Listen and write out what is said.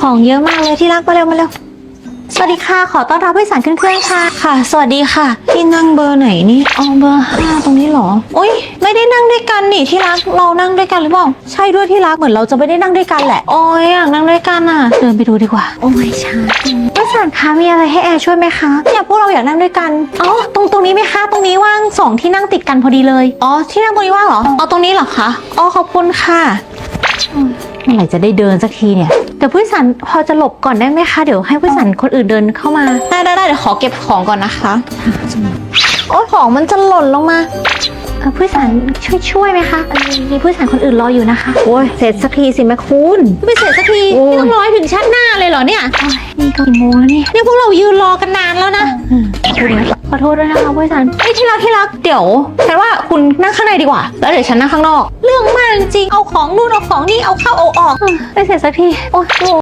ของเยอะมากเลยที่รักมาเร็วมาเร็วสวัสดีค่ะ ขอต้อนรับผู้โดยสารขึ้นเครื่องค่ะ ค่ะ สวัสดีค่ะ ที่นั่งเบอร์ไหนนี่อ๋อเบอร์ห้าตรงนี้เหรอโอ้ยไม่ได้นั่งด้วยกันนี่ที่รักเรานั่งด้วยกันหรือเปล่าใช่ด้วยที่รักเหมือนเราจะไม่ได้นั่งด้วยกันแหละโอ้ยอยากนั่งด้วยกันอะ เดินไปดูดีกว่า โอ้ยช้าจังผู้โดยสารคะมีอะไรให้แอร์ช่วยไหมคะเนี่ยพวกเราอยากนั่งด้วยกันอ๋อตรงตรงนี้ไหมคะตรงนี้ว่างสองที่นั่งติดกันพอดีเลยอ๋อที่นั่งตรงนี้ว่างเหรออ๋อตรงนี้เหรอคะอ๋อขอบคุณค่ะเมื่อไหร่จะได้เดินสักทีเนี่ย เดี๋ยวผู้โดยสารพอจะหลบก่อนได้ไหมคะ เดี๋ยวให้ผู้โดยสารคนอื่นเดินเข้ามา ได้ได้ได้เดี๋ยวขอเก็บของก่อนนะคะ โอ้ยของมันจะหล่นลงมาเอ่อผู้โดยสารช่วยช่วยไหมคะเอ่อมีผู้โดยสารคนอื่นรออยู่นะคะ โอ้ยเสร็จสักทีสิแม่คุณ ไม่เสร็จสักทีโอ้ย นี่ต้องรอให้ถึงชั้นหน้าเลยเหรอเนี่ยโอ้ยนี่ก็กี่โมงแล้วเนี่ยเนี่ยพวกเรายืนรอกันนานแล้วนะ อืมขอโทษนะขอโทษด้วยนะคะผู้โดยสารเอ้ยที่รักที่รักเดี๋ยวฉันว่าคุณนั่งข้างในดีกว่า แล้วเดี๋ยวฉันนั่งข้างนอก เรื่องมากจริงๆเอาของนู่นเอาของนี่เอาเข้าเอาออกเออไม่เสร็จสักทีโอ้ย